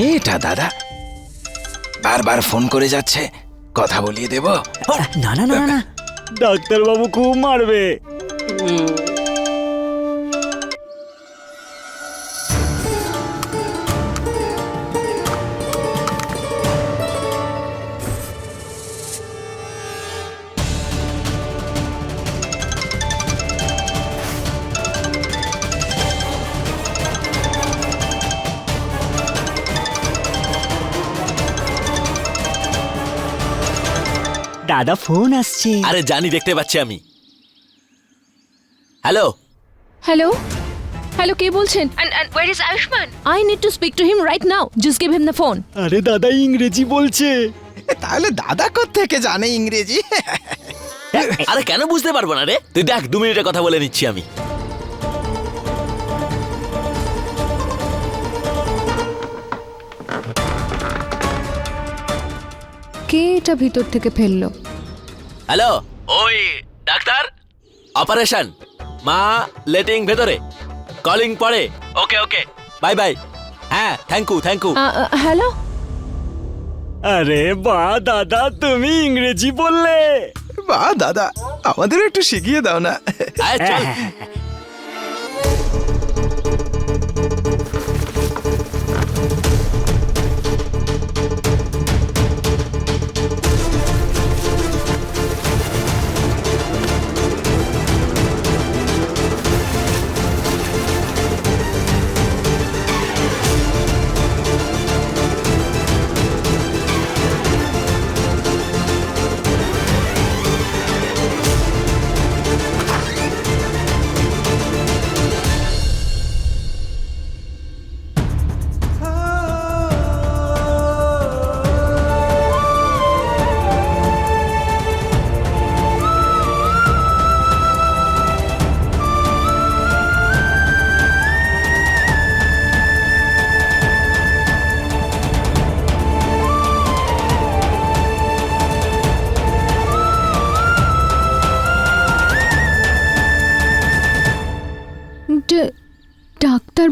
কে এটা দাদা। বারবার ফোন করে যাচ্ছে কথা বলিয়ে দেব? না না না না, না। ডাক্তারবাবু খুব মারবে। দাদা ফোন আসছে। আরে জানি দেখতে পাচ্ছি আমি। হ্যালো? হ্যালো হ্যালো কে বলছেন? And and where is Ayushman I need to speak to him right now just give him the phone আরে দাদা ইংরেজি বলছে। তাহলে দাদা থেকে জানে ইংরেজি? আরে কেন বুঝতে পারব না রে? তুই দেখ দু মিনিটের কথা বলে নিচ্ছি আমি। কে এটা ভিতর থেকে ফেলল। হ্যালো? ওই ডাক্তার? অপারেশন। মা লেটিং ভেতরে। কলিং পড়ে ওকে ওকে। Bye bye. হ্যাঁ thank you thank you hello? আরে বা দাদা তুমি ইংরেজি বললে। বা দাদা আমাদের একটু শিখিয়ে দাও না। চল।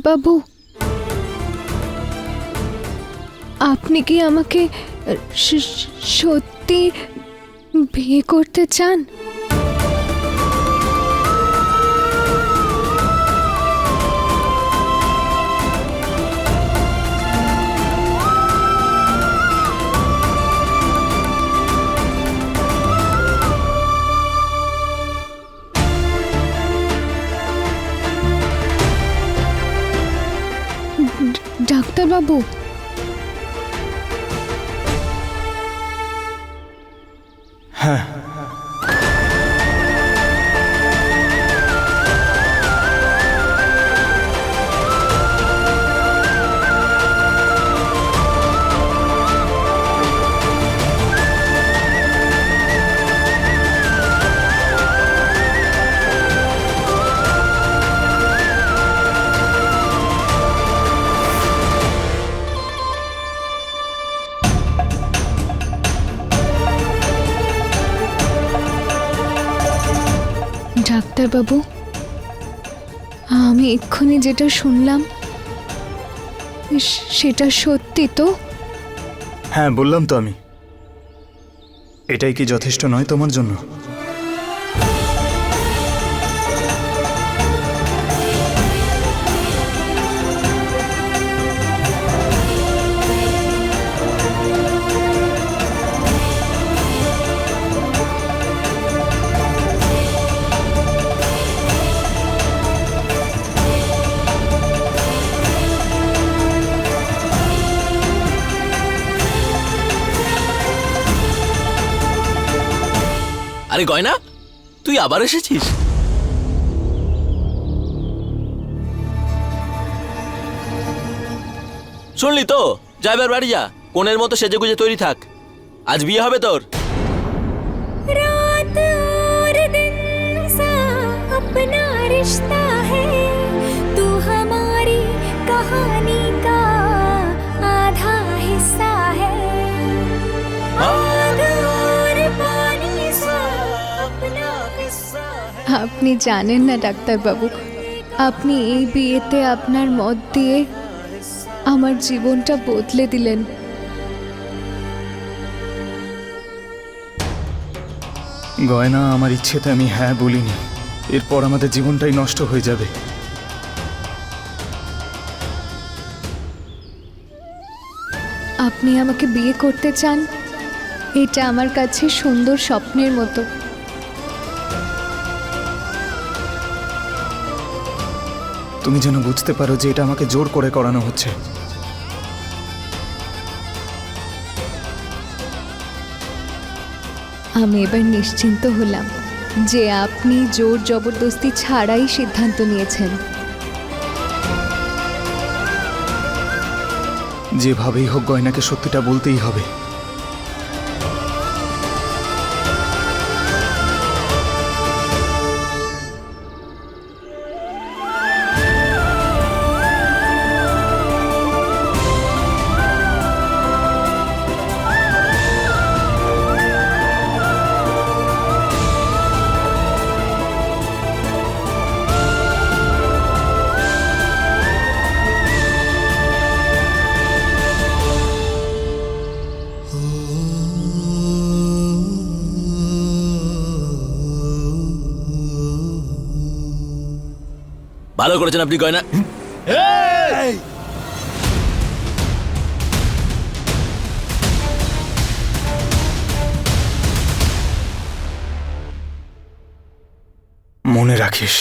বাবু। আপনি কি আমাকে সত্যি বিয়ে করতে চান? ডাক্তার ডাক্তারবাবু। আমি এক্ষুনি যেটা শুনলাম সেটা সত্যি তো? হ্যাঁ বললাম তো আমি। এটাই কি যথেষ্ট নয় তোমার জন্য? আরে গয়না তুই আবার এসেছিস শুনলি তো যাইবার বাড়ি যা কোনের মতো সেজে গুজে তৈরি থাক আজ বিয়ে হবে তোর रात और दिन सा अपना रिश्ता है तू हमारी कहानी আপনি জানেন না ডাক্তারবাবু। আপনি এই বিয়েতে আপনার মত দিয়ে আমার জীবনটা বদলে দিলেন। গয়না আমার ইচ্ছেতে আমি হ্যাঁ বলিনি। এরপর আমাদের জীবনটাই নষ্ট হয়ে যাবে। আপনি আমাকে বিয়ে করতে চান? এটা আমার কাছে সুন্দর স্বপ্নের মতো। তুমি যেন বুঝতে পারো যে এটা আমাকে জোর করে করানো হচ্ছে। আমি এবার নিশ্চিন্ত হলাম যে আপনি জোর জবরদস্তি ছাড়াই সিদ্ধান্ত নিয়েছেন। যেভাবেই হোক গয়নাকে সত্যিটা বলতেই হবে। ভালো করেছেন আপনি গয়না। মনে রাখিস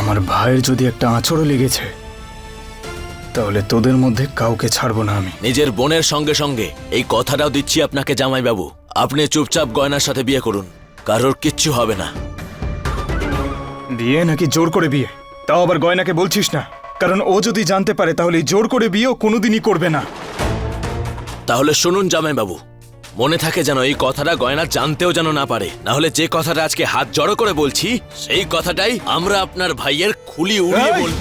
আমার ভাইয়ের যদি একটা আঁচড়ও লেগেছে তাহলে তোদের মধ্যে কাউকে ছাড়বো না আমি। নিজের বোনের সঙ্গে সঙ্গে এই কথাটাও দিচ্ছি আপনাকে জামাইবাবু। আপনি চুপচাপ গয়নার সাথে বিয়ে করুন কারোর কিচ্ছু হবে না। বিয়ে নাকি জোর করে বিয়ে? তাও আবার গয়নাকে বলছিস না? কারণ ও যদি জানতে পারে তাহলে জোর করে বিয়েও কোনোদিনই করবে না। তাহলে শুনুন জামাইবাবু মনে থাকে যেন এই কথাটা গয়না জানতেও যেন না পারে। না হলে যে কথাটা আজকে হাত জড়ো করে বলছি সেই কথাটাই আমরা আপনার ভাইয়ের খুলি উড়িয়ে বলব।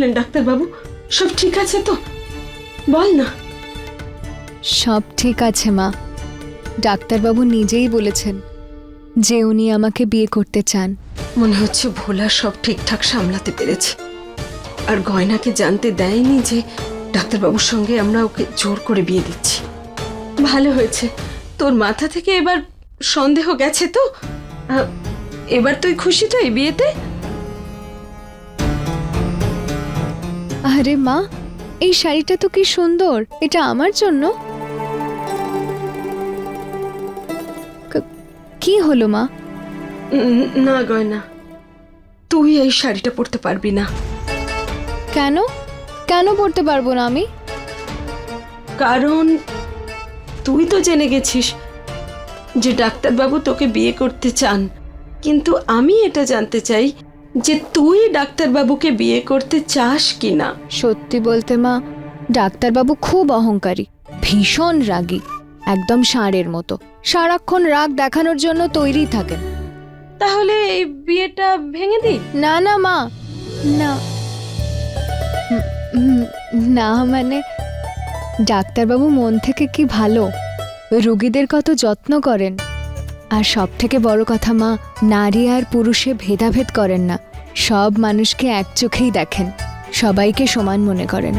বললেন ডাক্তারবাবু? সব ঠিক আছে তো? বল না। সব ঠিক আছে মা। ডাক্তারবাবু নিজেই বলেছেন যে উনি আমাকে বিয়ে করতে চান। মনে হচ্ছে ভোলা সব ঠিকঠাক সামলাতে পেরেছে। আর গয়নাকে জানতে দেয়নি যে ডাক্তারবাবুর সঙ্গে আমরা ওকে জোর করে বিয়ে দিচ্ছি। ভালো হয়েছে। তোর মাথা থেকে এবার সন্দেহ গেছে তো? এবার তুই খুশি তো এই বিয়েতে? আরে মা এই শাড়িটা তো কি সুন্দর এটা আমার জন্য? ক- হলো মা? না গয়না তুই এই শাড়িটা পরতে পারবি না। কেন? কেন পড়তে পারব না আমি? কারণ তুই তো জেনে গেছিস যে ডাক্তারবাবু তোকে বিয়ে করতে চান কিন্তু আমি এটা জানতে চাই যে তুই ডাক্তারবাবুকে বিয়ে করতে চাস কি না সত্যি বলতে মা ডাক্তারবাবু খুব অহংকারী ভীষণ রাগী একদম ষাঁড়ের মতো। সারাক্ষণ রাগ দেখানোর জন্য তৈরি থাকেন। তাহলে এই বিয়েটা ভেঙে দি না না মা। না। না মানে ডাক্তারবাবু মন থেকে কি ভালো? রুগীদের কত যত্ন করেন? আর সব থেকে বড় কথা মা, নারী আর পুরুষে ভেদাভেদ করেন না। সব মানুষকে এক চোখেই দেখেন, সবাইকে সমান মনে করেন।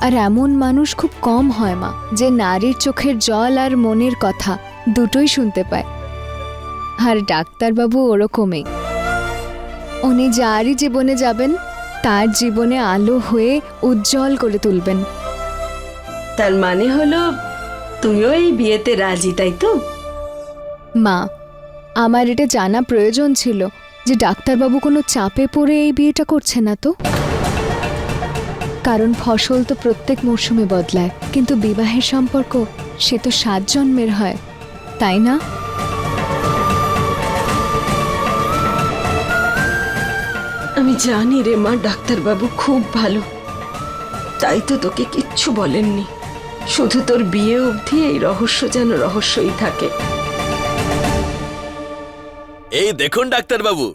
আর এমন মানুষ খুব কম হয় মা, যে নারীর চোখের জল আর মনের কথা দুটোই শুনতে পায়। আর ডাক্তারবাবু ওরকমই। উনি যারই জীবনে যাবেন, তার জীবনে আলো হয়ে উজ্জ্বল করে তুলবেন। তার মানে হলো, তুইও এই বিয়েতে রাজি, তাই তো? মা, আমার এটা জানা প্রয়োজন ছিল যে ডাক্তারবাবু কোনো চাপে পড়ে এই বিয়েটা করছে না তো। কারণ ফসল তো প্রত্যেক মরশুমে বদলায়, কিন্তু বিবাহের সম্পর্ক, সে তো সাত জন্মের হয়, তাই না? আমি জানি রে মা, ডাক্তারবাবু খুব ভালো। তাই তো তোকে কিচ্ছু বলেননি। শুধু তোর বিয়ে অবধি এই রহস্য যেন রহস্যই থাকে। এই দেখুন ডাক্তার বাবু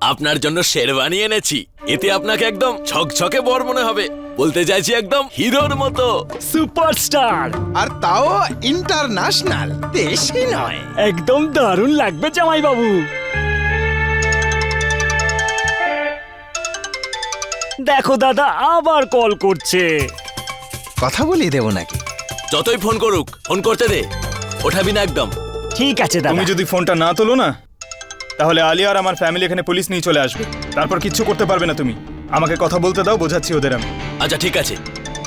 আপনার জন্য শেরওয়ানি এনেছি। এতে আপনাকে একদম ঝকঝকে বর মনে হবে। বলতে চাইছি একদম হিরোর মতো। সুপারস্টার। আর তাও ইন্টারন্যাশনাল দেশি নয়। একদম দারুণ লাগবে জামাই বাবু দেখো দাদা আবার কল করছে। কথা বলিয়ে দেবো নাকি? যতই ফোন করুক ফোন করতে দে। ওঠাবি না একদম। ঠিক আছে দাদা। তুমি যদি ফোনটা না তোলো না তাহলে আলিয়া আর আমার ফ্যামিলি এখানে পুলিশ নিয়ে চলে আসবে। তারপর কিচ্ছু করতে পারবে না তুমি। আমাকে কথা বলতে দাও বোঝাচ্ছি ওদের আমি। আচ্ছা ঠিক আছে।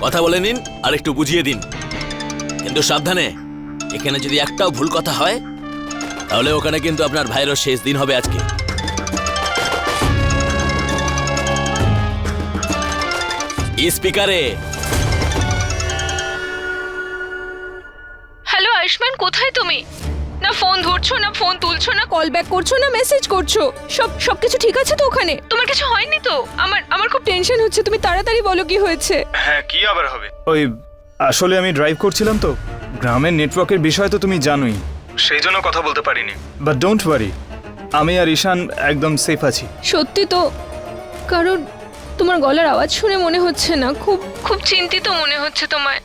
কথা বলে নিন আর একটু বুঝিয়ে দিন। কিন্তু সাবধানে এখানে যদি একটাও ভুল কথা হয় তাহলে ওখানে কিন্তু আপনার ভাইয়েরও শেষ দিন হবে আজকে। স্পিকারে। হ্যালো আয়ুষ্মান কোথায় তুমি? না ফোন ধরছো না ফোন তুলছো না কল ব্যাক করছ না মেসেজ করছ সব সবকিছু ঠিক আছে তো ওখানে? তোমার কিছু হয়নি তো? আমার আমার খুব টেনশন হচ্ছে তুমি তাড়াতাড়ি বলো কি হয়েছে। হ্যাঁ কি আবার হবে? ওই আসলে আমি ড্রাইভ করছিলাম তো গ্রামের নেটওয়ার্কের বিষয় তো তুমি জানোই। সেই জন্য কথা বলতে পারিনি। বাট ডোন্ট ওয়ারি আমি আর ঈশান একদম সেফ আছি। সত্যি তো কারণ তোমার গলার আওয়াজ শুনে মনে হচ্ছে না খুব খুব চিন্তিত মনে হচ্ছে তোমায়।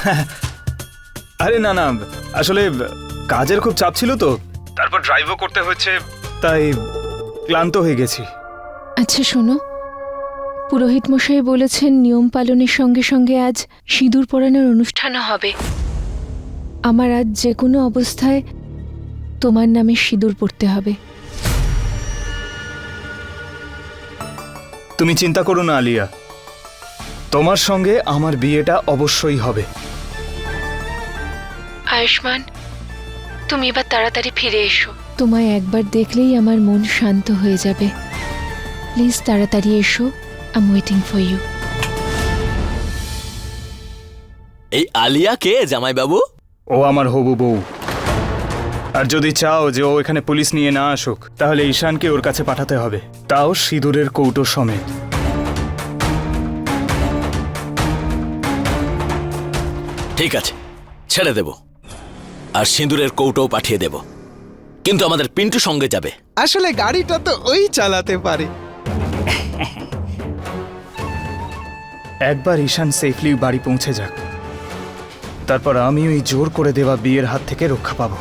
আরে না না আসলে কাজের খুব চাপ ছিল তো। তারপর ড্রাইভও করতে হচ্ছে তাই ক্লান্ত হয়ে গেছি। আচ্ছা শোনো। পুরোহিত মশাই বলেছেন নিয়ম পালনের সঙ্গে সঙ্গে আজ সিঁদুর পরানোর অনুষ্ঠানও হবে। আমার আজ যে কোনো অবস্থায় তোমার নামে সিঁদুর পড়তে হবে। তুমি চিন্তা করো না আলিয়া। তোমার সঙ্গে আমার বিয়েটা অবশ্যই হবে। আয়ুষ্মান তুমি এবার তাড়াতাড়ি ফিরে এসো। তোমায় একবার দেখলেই আমার মন শান্ত হয়ে যাবে। প্লিজ তাড়াতাড়ি এসো আই ওয়েটিং ফর ইউ এই আলিয়া কে জামাই বাবু ও আমার হবু বউ। আর যদি চাও যে ও এখানে পুলিশ নিয়ে না আসুক তাহলে ঈশানকে ওর কাছে পাঠাতে হবে। তাও সিঁদুরের কৌটো সমেত। ঠিক আছে ছেড়ে দেব। আর সিঁদুরের কৌটোও পাঠিয়ে দেব। কিন্তু আমাদের পিন্টু সঙ্গে যাবে। আসলে গাড়িটা তো ওই চালাতে পারে। একবার ঈশান সেফলি বাড়ি পৌঁছে যাক। তারপর আমি ওই জোর করে দেওয়া বিয়ের হাত থেকে রক্ষা পাবো।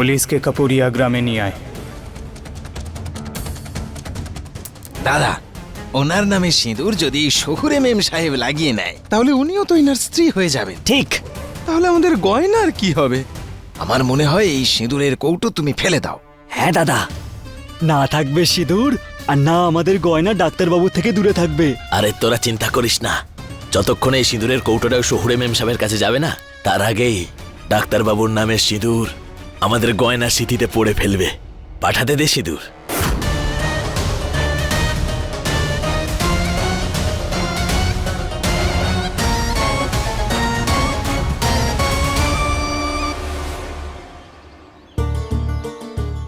পুলিশকে কাপুরিয়া গ্রামে নিয়ে আয়। দাদা ওনার নামে সিঁদুর যদি শহুরে মেম সাহেব লাগিয়ে নেয় তাহলে উনিও তো ইনার স্ত্রী হয়ে যাবেন। ঠিক। তাহলে আমাদের গয়নার কি হবে? আমার মনে হয় এই সিঁদুরের কৌটো তুমি ফেলে দাও। হ্যাঁ দাদা। না থাকবে সিঁদুর আর না আমাদের গয়না ডাক্তারবাবু থেকে দূরে থাকবে। আরে তোরা চিন্তা করিস না। যতক্ষণে এই সিঁদুরের কৌটোটা শহুরে মেম সাহেবের কাছে যাবে না তার আগেই ডাক্তারবাবুর নামে সিঁদুর আমাদের গয়না স্মৃতিতে পড়ে ফেলবে। পাঠাতে দে সিঁদুর।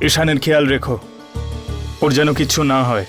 ঈশানের খেয়াল রেখো। ওর যেন কিছু না হয়।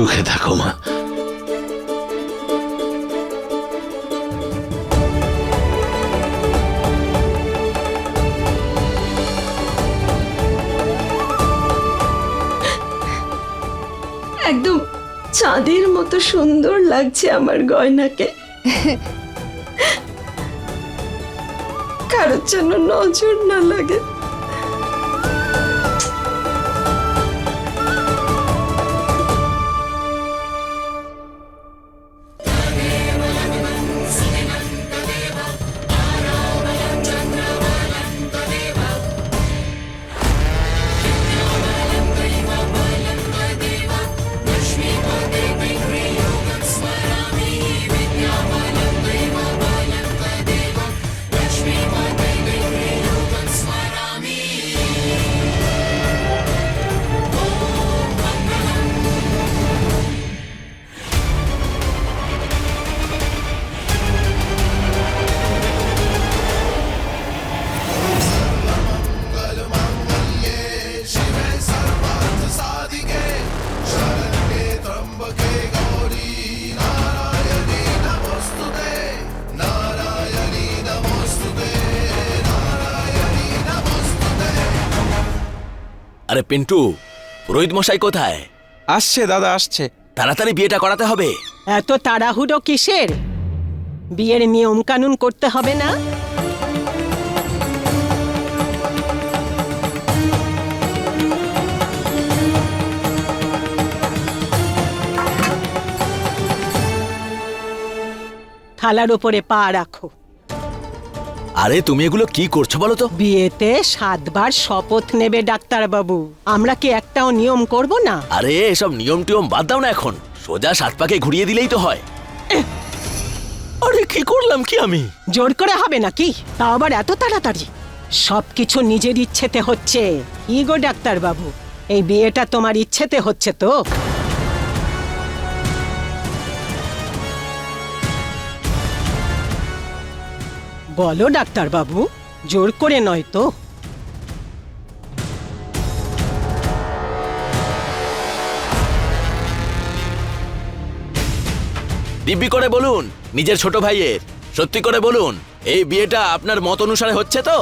সুখে থাকো, মা। একদম চাঁদের মতো সুন্দর লাগছে আমার গয়নাকে। কারোর জন্য নজর না লাগে। আরে পিন্টু রোহিত মশাই কোথায়? আসছে দাদা আসছে। তাড়াতাড়ি বিয়েটা করাতে হবে। এত তাড়াহুড়ো কিসের? বিয়ের নিয়ম কানুন করতে হবে না? থালার ওপরে পা রাখো। আরে তুমি এগুলো কি করছ বলো তো? বিয়েতে সাতবার শপথ নেবে ডাক্তারবাবু। আমরা কি একটাও নিয়ম করব না? আরে এসব নিয়ম টিয়ম বাদ দাও না এখন। সোজা সাত পাকে ঘুরিয়ে দিলেই তো হয়। আরে কি করলাম কি আমি? জোর করে হবে নাকি? তাও আবার এত তাড়াতাড়ি। সবকিছু নিজের ইচ্ছেতে হচ্ছে। কি গো ডাক্তারবাবু? এই বিয়েটা তোমার ইচ্ছেতে হচ্ছে তো? বলো ডাক্তারবাবু। জোর করে নয় তো। দিব্যি করে বলুন নিজের ছোট ভাইয়ের। সত্যি করে বলুন এই বিয়েটা আপনার মত অনুসারে হচ্ছে তো?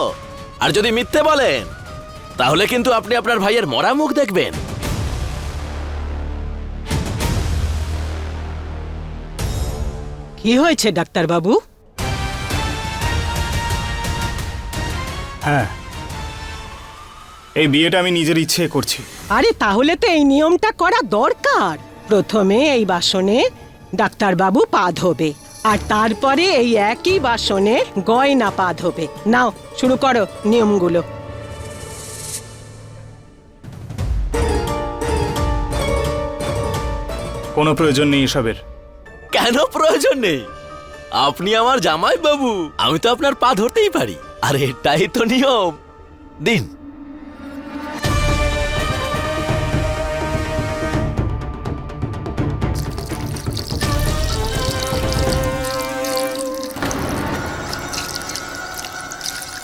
আর যদি মিথ্যে বলেন তাহলে কিন্তু আপনি আপনার ভাইয়ের মরা মুখ দেখবেন। কি হয়েছে ডাক্তারবাবু? হ্যাঁ। এই বিয়েটা আমি নিজের ইচ্ছে করছি। আরে তাহলে তো এই নিয়মটা করা দরকার। প্রথমে এই বাসনে ডাক্তারবাবু পা ধোবে আর তারপরে এই একই বাসনে গয়না পা ধোবে নাও শুরু করো নিয়মগুলো। কোনো প্রয়োজন নেই এসবের। কেন প্রয়োজন নেই? আপনি আমার জামাই বাবু আমি তো আপনার পা ধরতেই পারি। আর এটাই তো নিয়ম। দিন।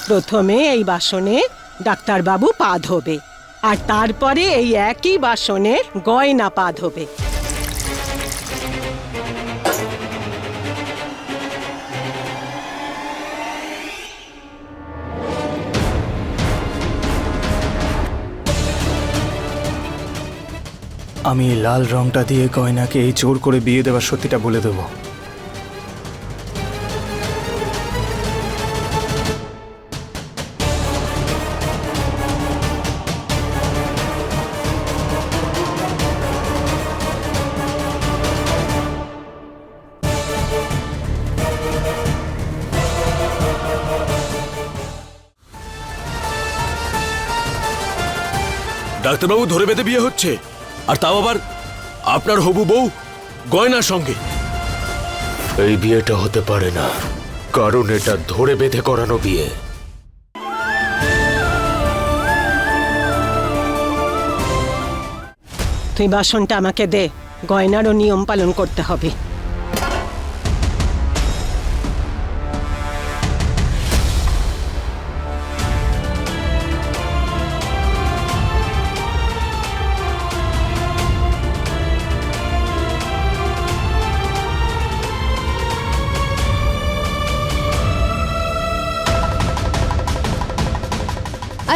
প্রথমে এই বাসনে ডাক্তারবাবু পা ধোবে, আর তারপরে এই একই বাসনে গয়না পা ধোবে। আমি লাল রংটা দিয়ে গয়নাকে এই জোর করে বিয়ে দেওয়ার সত্যিটা বলে দেবো। ডাক্তারবাবু, ধরে বেঁধে বিয়ে হচ্ছে? আর তাও আবার আপনার হবু বউ গয়নার সঙ্গে। এই বিয়েটা হতে পারে না। কারণ এটা ধরে বেঁধে করানো বিয়ে। তুই বাসনটা আমাকে দে গয়নারও নিয়ম পালন করতে হবে।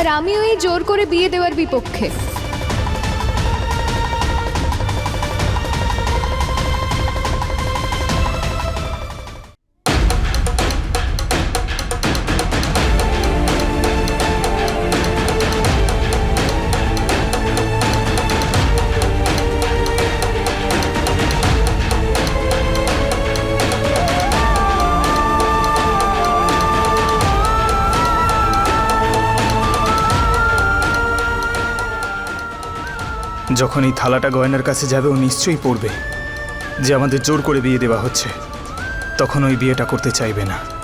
আর আমি ওই জোর করে বিয়ে দেওয়ার বিপক্ষে। যখন এই থালাটা গয়নার কাছে যাবে, ও নিশ্চয়ই পড়বে। যে আমাদের জোর করে বিয়ে দেওয়া হচ্ছে, তখন ওই বিয়েটা করতে চাইবে না।